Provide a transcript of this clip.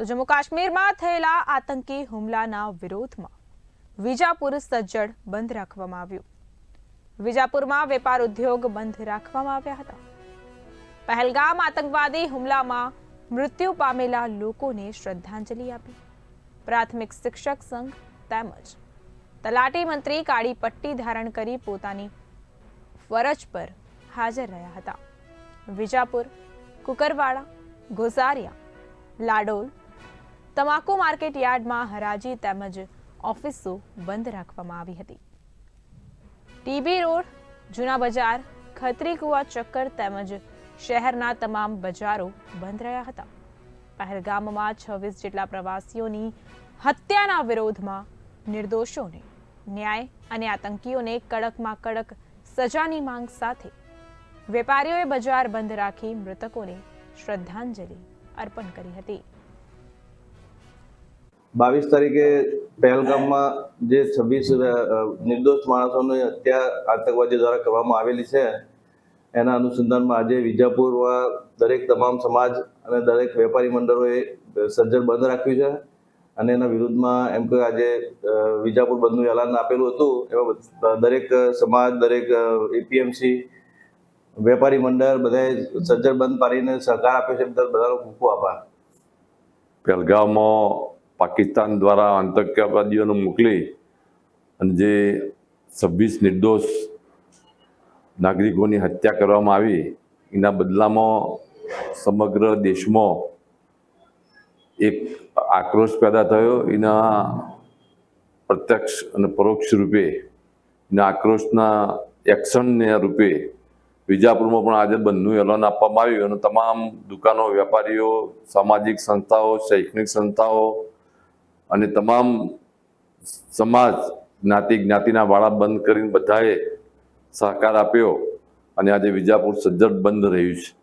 તો જમ્મુ કાશ્મીરમાં થયેલા આતંકી હુમલાના વિરોધમાં વિજાપુર સજ્જડ બંધ રાખવામાં આવ્યું. વિજાપુરમાં વેપાર ઉદ્યોગ બંધ રાખવામાં આવ્યા હતા. પહેલગામ આતંકવાદી હુમલામાં મૃત્યુ પામેલા લોકોને શ્રદ્ધાંજલિ આપી. પ્રાથમિક શિક્ષક સંઘ તેમજ તલાટી મંત્રી કાળી પટ્ટી ધારણ કરી પોતાની ફરજ પર હાજર રહ્યા હતા. વિજાપુર, કુકરવાડા ગોઝારિયા લાડોલ તમાકુ માર્કેટ યાર્ડમાં હરાજી તેમજ ઓફિસો બંધ રાખવામાં આવી હતી. ટીબી રોડ, જૂના બજાર, ખત્રી કુવા ચક્કર તેમજ શહેરના તમામ બજારો બંધ રહ્યા હતા. પહેલગામમાં છવ્વીસ જેટલા પ્રવાસીઓની હત્યાના વિરોધમાં નિર્દોષોને ન્યાય અને આતંકીઓને કડકમાં કડક સજાની માંગ સાથે વેપારીઓએ બજાર બંધ રાખી મૃતકોને શ્રદ્ધાંજલિ અર્પણ કરી હતી. બાવીસ તારીખે પહેલગામમાં જે છવ્વીસ નિર્દોષ માણસોની હત્યા આતંકવાદી દ્વારા કરવામાં આવેલી છે, એના અનુસંધાનમાં આજે વિજાપુરમાં દરેક તમામ સમાજ અને દરેક વેપારી મંડળોએ સજ્જડ બંધ રાખ્યું છે અને એના વિરુદ્ધમાં એમ કે આજે વિજાપુર બંધનું એલાન આપેલું હતું એમાં દરેક સમાજ, દરેક એપીએમસી વેપારી મંડળ બધાએ સજ્જડ બંધ પાડીને સહકાર આપ્યો છે બધાનો ખૂબ ખૂબ આભાર. પહેલગામમાં પાકિસ્તાન દ્વારા આતંકવાદીઓને મોકલી અને જે છવ્વીસ નિર્દોષ નાગરિકોની હત્યા કરવામાં આવી, એના બદલામાં સમગ્ર દેશમાં એક આક્રોશ પેદા થયો. એના પ્રત્યક્ષ અને પરોક્ષ રૂપે, એના આક્રોશના એક્શનને રૂપે વિજાપુરમાં પણ આજે બંધનું એલાન આપવામાં આવ્યું અને તમામ દુકાનો વેપારીઓ સામાજિક સંસ્થાઓ, શૈક્ષણિક સંસ્થાઓ અને તમામ સમાજ, જ્ઞાતિ, જ્ઞાતિના વાળા બંધ કરીને બધાએ સહકાર આપ્યો અને આજે વિજાપુર સજ્જડ બંધ રહ્યું છે.